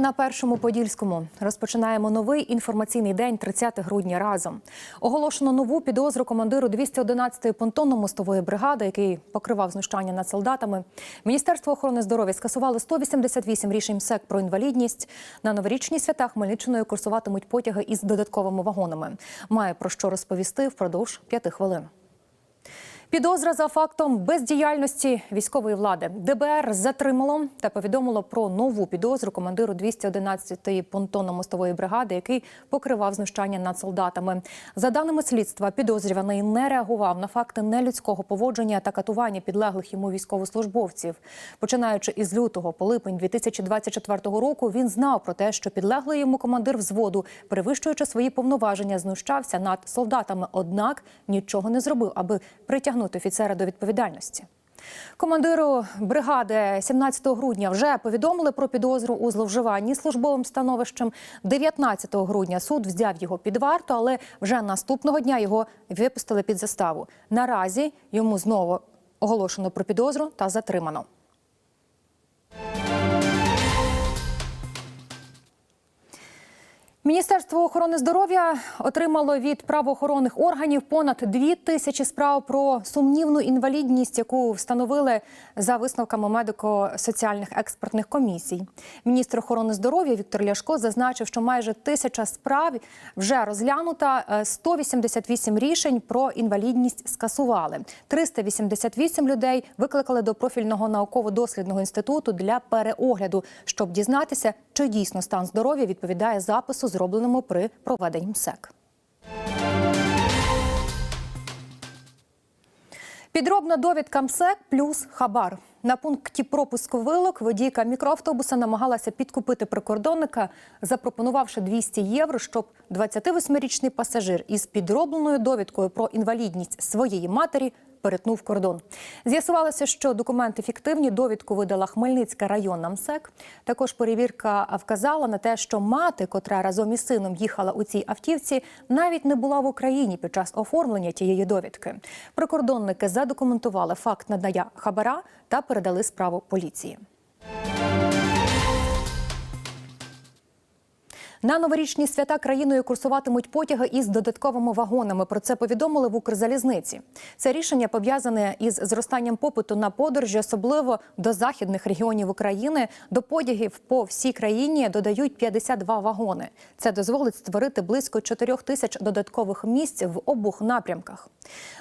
На першому подільському розпочинаємо новий інформаційний день 30 грудня разом. Оголошено нову підозру командиру 211-ї понтонно-мостової бригади, який покривав знущання над солдатами. Міністерство охорони здоров'я скасувало 188 рішень МСЕК про інвалідність. На новорічні свята Хмельниччиною курсуватимуть потяги із додатковими вагонами. Має про що розповісти впродовж п'яти хвилин. Підозра за фактом бездіяльності військової влади ДБР затримало та повідомило про нову підозру командиру 211-ї понтонно-мостової бригади, який покривав знущання над солдатами. За даними слідства, підозрюваний не реагував на факти нелюдського поводження та катування підлеглих йому військовослужбовців. Починаючи із лютого по липень 2024 року, він знав про те, що підлеглий йому командир взводу, перевищуючи свої повноваження, знущався над солдатами. Однак нічого не зробив, аби притягнути офіцера до відповідальності. Командиру бригади 17 грудня вже повідомили про підозру у зловживанні службовим становищем. 19 грудня суд взяв його під варту, але вже наступного дня його випустили під заставу. Наразі йому знову оголошено про підозру та затримано. Міністерство охорони здоров'я отримало від правоохоронних органів понад дві тисячі справ про сумнівну інвалідність, яку встановили за висновками медико-соціальних експертних комісій. Міністр охорони здоров'я Віктор Ляшко зазначив, що майже тисяча справ вже розглянута. Е, 188 рішень про інвалідність скасували. 388 людей викликали до профільного науково-дослідного інституту для переогляду, щоб дізнатися, чи дійсно стан здоров'я відповідає запису, зробленому при проведенні МСЕК. Підробна довідка МСЕК плюс хабар. На пункті пропуску вилок водійка мікроавтобуса намагалася підкупити прикордонника, запропонувавши 200 євро, щоб 28-річний пасажир із підробленою довідкою про інвалідність своєї матері перетнув кордон. З'ясувалося, що документи фіктивні. Довідку видала Хмельницька районна МСЕК. Також перевірка вказала на те, що мати, котра разом із сином їхала у цій автівці, навіть не була в Україні під час оформлення тієї довідки. Прикордонники задокументували факт надання хабара та передали справу поліції. На новорічні свята країною курсуватимуть потяги із додатковими вагонами. Про це повідомили в Укрзалізниці. Це рішення пов'язане із зростанням попиту на подорожі, особливо до західних регіонів України. До потягів по всій країні додають 52 вагони. Це дозволить створити близько 4 тисяч додаткових місць в обох напрямках.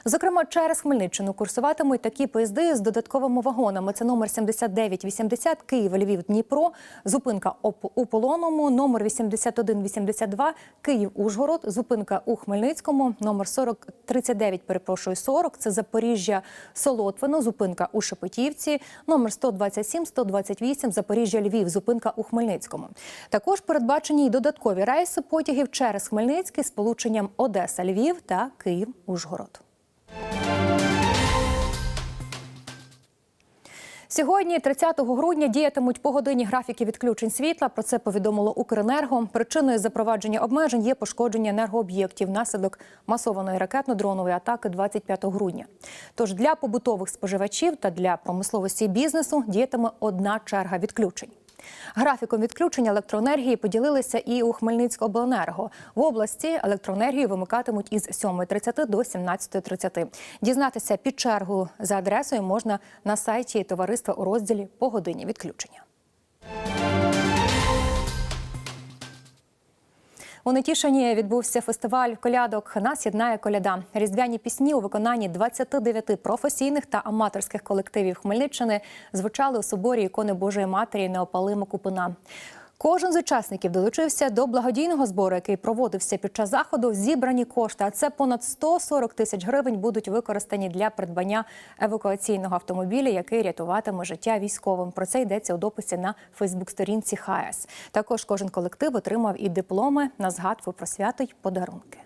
Зокрема, через Хмельниччину курсуватимуть такі поїзди з додатковими вагонами. Це номер 7980 Київ, Львів, Дніпро, зупинка у полоному, номер 80 7182 Київ-Ужгород, зупинка у Хмельницькому, номер 40, 39, перепрошую, 40, це Запоріжжя, Солотвино, зупинка у Шепетівці, номер 127, 128, Запоріжжя, Львів, зупинка у Хмельницькому. Також передбачені й додаткові рейси потягів через Хмельницький з полученням Одеса, Львів та Київ-Ужгород. Сьогодні, 30 грудня, діятимуть погодинні графіки відключень світла. Про це повідомило Укренерго. Причиною запровадження обмежень є пошкодження енергооб'єктів внаслідок масованої ракетно-дронової атаки 25 грудня. Тож для побутових споживачів та для промисловості бізнесу діятиме одна черга відключень. Графіком відключення електроенергії поділилися і у Хмельницькобленерго. В області електроенергію вимикатимуть із 7.30 до 17.30. Дізнатися під чергу за адресою можна на сайті товариства у розділі по годині відключення. У Нетішині відбувся фестиваль колядок Нас єднає коляда. Різдвяні пісні у виконанні 29 професійних та аматорських колективів Хмельниччини звучали у соборі ікони Божої Матері Неопалима Купина. Кожен з учасників долучився до благодійного збору, який проводився під час заходу. Зібрані кошти, а це понад 140 тисяч гривень, будуть використані для придбання евакуаційного автомобіля, який рятуватиме життя військовим. Про це йдеться у дописі на Фейсбук-сторінці ХАЕС. Також кожен колектив отримав і дипломи на згадку про свято й подарунки.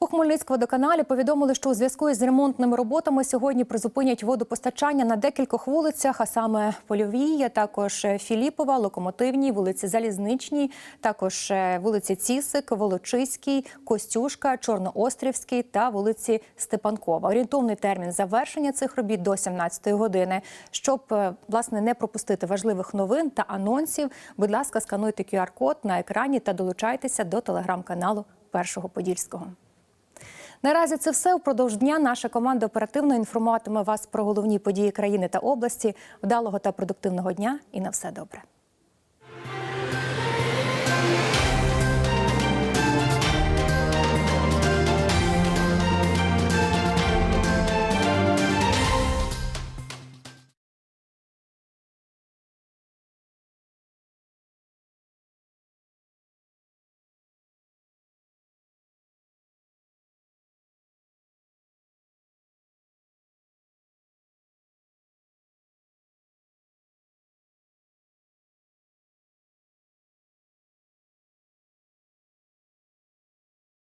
У Хмельницькводоканалі повідомили, що у зв'язку із ремонтними роботами сьогодні призупинять водопостачання на декількох вулицях, а саме Польовій, також Філіпова, Локомотивній, вулиці Залізничній, також е, вулиці Цісик, Волочиській, Костюшка, Чорноострівській та вулиці Степанкова. Орієнтовний термін завершення цих робіт до 17-ї години. Щоб е, власне не пропустити важливих новин та анонсів, будь ласка, скануйте QR-код на екрані та долучайтеся до телеграм-каналу Першого Подільського. Наразі це все. Впродовж дня наша команда оперативно інформуватиме вас про головні події країни та області. Вдалого та продуктивного дня і на все добре.